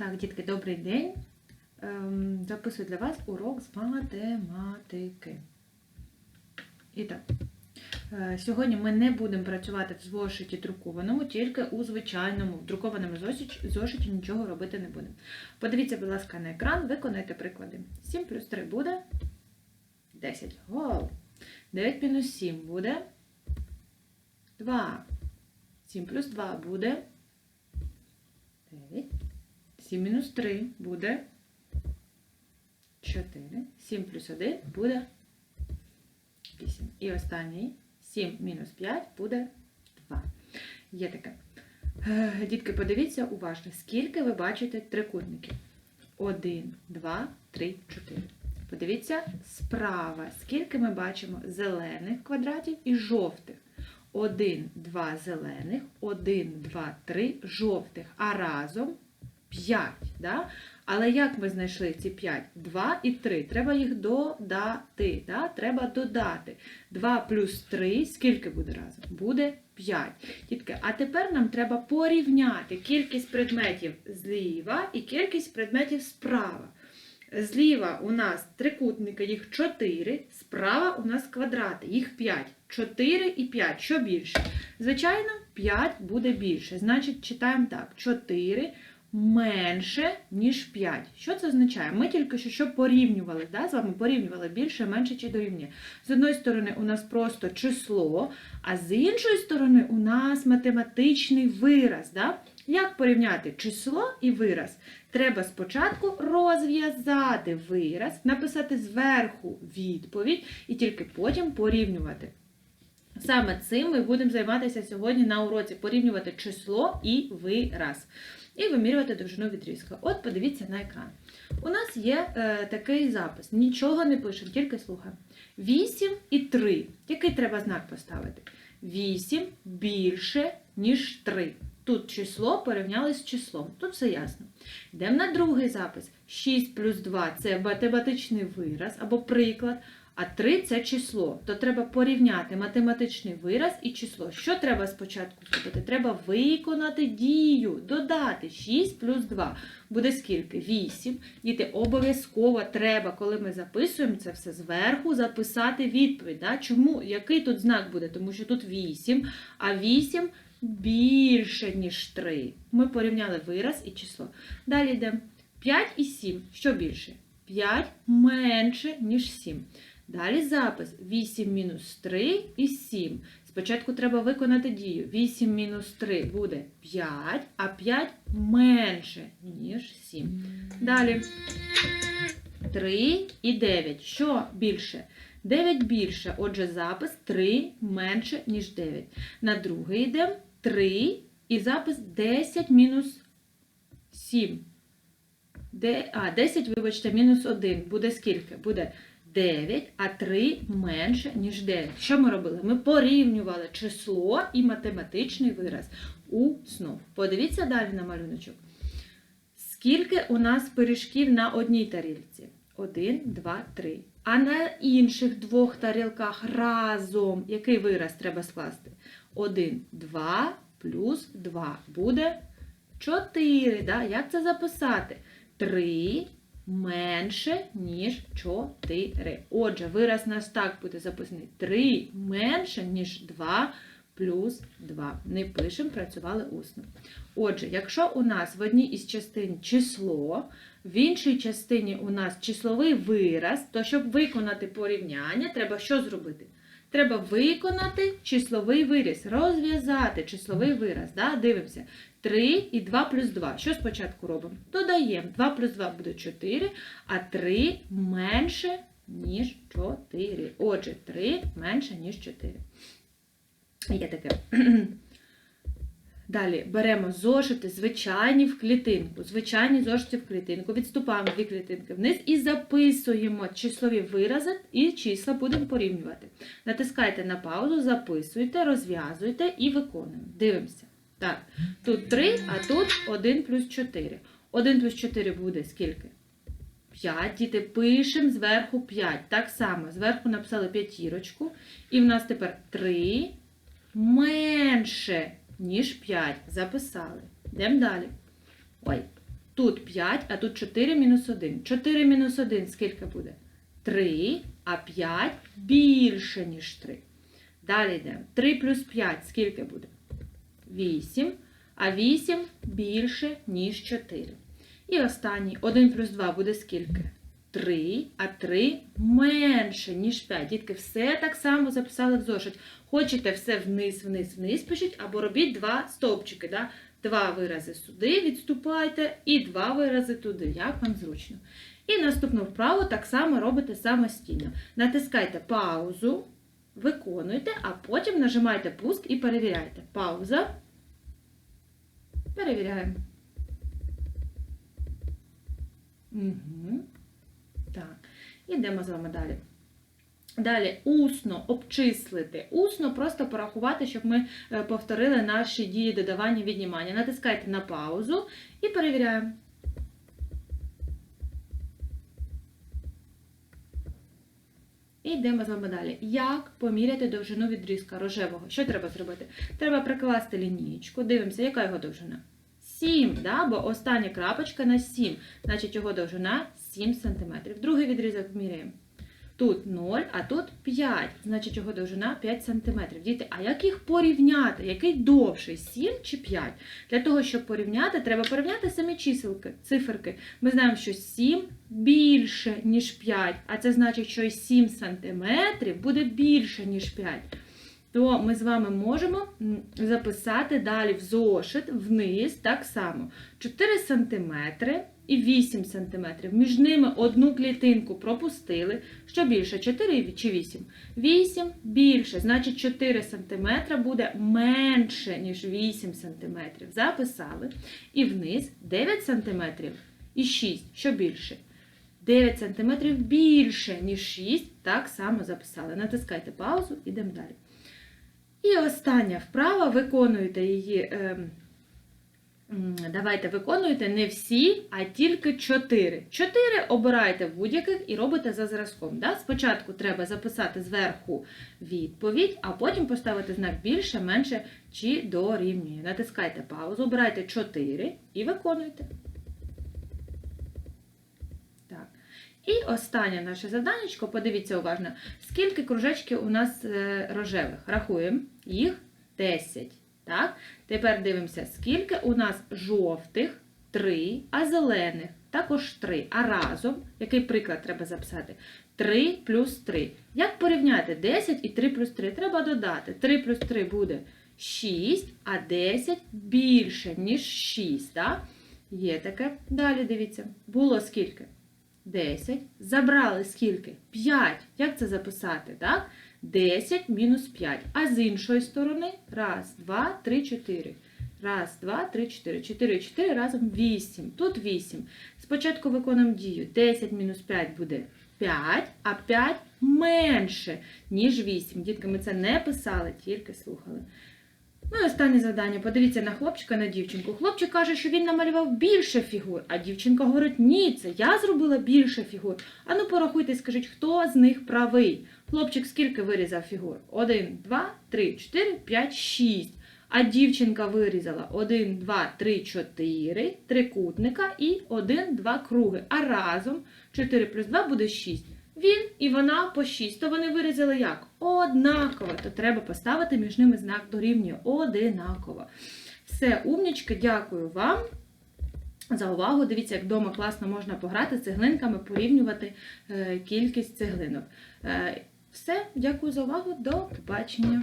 Так, дітки, добрий день. Ем, Записую для вас урок з математики. І так, е, сьогодні ми не будемо працювати в зошиті друкованому, тільки у звичайному, в друкованому зошиті, нічого робити не будемо. Подивіться, будь ласка, на екран, виконайте приклади. 7 плюс 3 буде 10. Вау! 9 мінус 7 буде 2. 7 плюс 2 буде 9. 7 мінус 3 буде 4. 7 плюс 1 буде 8. І останній 7 мінус 5 буде 2. Є таке. Е, Дітки, подивіться уважно, скільки ви бачите трикутників. 1, 2, 3, 4. Подивіться справа, скільки ми бачимо зелених квадратів і жовтих. 1, 2 зелених, 1, 2, 3 жовтих, а разом 5. Да? Але як ми знайшли ці 5? 2 і 3. Треба їх додати. Да? Треба додати. 2 плюс 3, скільки буде разом? Буде 5. Дітки, а тепер нам треба порівняти кількість предметів зліва і кількість предметів справа. Зліва у нас трикутники, їх 4, справа у нас квадрати, їх 5. 4 і 5. Що більше? Звичайно, 5 буде більше. Значить, читаємо так: 4 менше, ніж 5. Що це означає? Ми тільки що, що порівнювали, да, з вами порівнювали більше, менше чи дорівнює. З одної сторони, у нас просто число, а з іншої сторони, у нас математичний вираз. Да? Як порівняти число і вираз? Треба спочатку розв'язати вираз, написати зверху відповідь і тільки потім порівнювати. Саме цим ми будемо займатися сьогодні на уроці порівнювати число і вираз. І вимірювати довжину відрізка. От подивіться на екран. У нас є е, такий запис. Нічого не пишемо, тільки слухаємо. 8 і 3. Який треба знак поставити? 8 більше, ніж 3. Тут число порівняли з числом. Тут все ясно. Йдемо на другий запис. 6 плюс 2 це математичний вираз або приклад. А 3 це число. То треба порівняти математичний вираз і число. Що треба спочатку зробити? Треба виконати дію, додати 6 плюс 2. Буде скільки? 8. Діти, обов'язково треба, коли ми записуємо це все зверху, записати відповідь. Да? Чому? Який тут знак буде? Тому що тут 8, а 8 більше, ніж 3. Ми порівняли вираз і число. Далі йдемо 5 і 7. Що більше? 5 менше, ніж 7. Далі запис 8 мінус 3 і 7. Спочатку треба виконати дію. 8 мінус 3 буде 5, а 5 менше, ніж 7. Далі 3 і 9. Що більше? 9 більше. Отже, запис 3 менше, ніж 9. На другий йдемо 3 і запис 10 мінус 7. Де, а, 10, вибачте, мінус 1. Буде скільки? Буде 9, а 3 менше, ніж 9. Що ми робили? Ми порівнювали число і математичний вираз усно. Подивіться далі на малюночок. Скільки у нас пиріжків на одній тарілці? 1, 2, 3. А на інших двох тарілках разом який вираз треба скласти? 1, 2 плюс 2 буде 4. Да? Як це записати? 3 менше, ніж 4. Отже, вираз на так буде записаний 3 менше, ніж 2 плюс 2. Не пишемо, працювали усно. Отже, якщо у нас в одній із частин число, в іншій частині у нас числовий вираз, то щоб виконати порівняння, треба що зробити? Треба виконати числовий виріз, розв'язати числовий вираз. Да? Дивимося. 3 і 2 плюс 2. Що спочатку робимо? Додаємо. 2 плюс 2 буде 4, а 3 менше, ніж 4. Отже, 3 менше, ніж 4. Є таке. Далі беремо зошити звичайні в клітинку. Звичайні зошити в клітинку. Відступаємо дві клітинки вниз і записуємо числові вирази і числа будемо порівнювати. Натискайте на паузу, записуйте, розв'язуйте і виконуємо. Дивимося. Так, тут 3, а тут 1 плюс 4. 1 плюс 4 буде скільки? 5. Діти пишемо зверху 5. Так само, зверху написали п'ятірочку. І в нас тепер 3 менше, ніж 5. Записали. Йдемо далі. Ой, Тут 5, а тут 4 мінус 1. 4 мінус 1 скільки буде? 3, а 5 більше, ніж 3. Далі йдемо. 3 плюс 5 скільки буде? 8, а 8 більше, ніж 4. І останній 1 плюс 2 буде скільки? 3, а 3 менше, ніж 5. Дітки, все так само записали в зошит. Хочете все вниз, вниз, вниз пишіть, або робіть два стовпчики. Да? Два вирази сюди відступайте і два вирази туди, як вам зручно. І наступну вправу так само робите самостійно. Натискайте паузу, виконуйте, а потім нажимайте пуск і перевіряйте. Пауза. Перевіряємо. Угу. Ідемо з вами далі. Далі усно обчислити. Усно просто порахувати, щоб ми е, повторили наші дії додавання віднімання. Натискайте на паузу і перевіряємо. І йдемо з вами далі. Як поміряти довжину відрізка рожевого? Що треба зробити? Треба прикласти лінієчку. Дивимося, яка його довжина? 7, да? бо остання крапочка на 7. Значить, його довжина 7 см. Другий відрізок міряємо. Тут 0, а тут 5. Значить, його довжина 5 см. Діти, а як їх порівняти? Який довший? 7 чи 5? Для того, щоб порівняти, треба порівняти самі чиселки, циферки. Ми знаємо, що 7 більше, ніж 5, а це значить, що 7 см буде більше, ніж 5. То ми з вами можемо записати далі в зошит вниз так само. 4 см і 8 см. Між ними одну клітинку пропустили. Що більше, 4 чи 8? 8 більше, значить 4 см буде менше, ніж 8 см. Записали. І вниз 9 см і 6, що більше? 9 см більше, ніж 6, так само записали. Натискайте паузу, ідемо далі. І остання вправа, виконуєте її. м, Давайте виконуйте не всі, а тільки 4. 4 обирайте в будь-яких і робите за зразком. Да? Спочатку треба записати зверху відповідь, а потім поставити знак більше, менше чи дорівнює. Натискайте паузу, обирайте 4 і виконуйте. Так. І останнє наше завданнячко, подивіться уважно, скільки кружечків у нас е, рожевих. Рахуємо їх 10. Так? Тепер дивимося, скільки у нас жовтих 3, а зелених також 3. А разом, який приклад треба записати? 3 плюс 3. Як порівняти 10 і 3 плюс 3? Треба додати. 3 плюс 3 буде 6, а 10 більше, ніж 6. Так? Є таке. Далі дивіться. Було скільки? 10. Забрали скільки? 5. Як це записати? так? 10 мінус 5. А з іншої сторони, раз, два, три, чотири. Раз, два, три, чотири. 4 і 4 разом 8. Тут 8. Спочатку виконуємо дію. 10 мінус 5 буде 5, а 5 менше, ніж 8. Дітки, ми це не писали, тільки слухали. Ну і останнє завдання. Подивіться на хлопчика, на дівчинку. Хлопчик каже, що він намалював більше фігур, а дівчинка говорить, ні, це я зробила більше фігур. Ану порахуйте, скажіть, хто з них правий. Хлопчик скільки вирізав фігур? 1, 2, 3, 4, 5, 6. А дівчинка вирізала 1, 2, 3, 4 трикутника і 1, 2 круги. А разом 4 плюс 2 буде 6. Він і вона по 6. То вони вирізали як? Однаково. То треба поставити між ними знак дорівнює. Одинаково. Все, умнічки, дякую вам за увагу. Дивіться, як вдома класно можна пограти з цеглинками, порівнювати е, кількість цеглинок. Е, все, дякую за увагу. До побачення.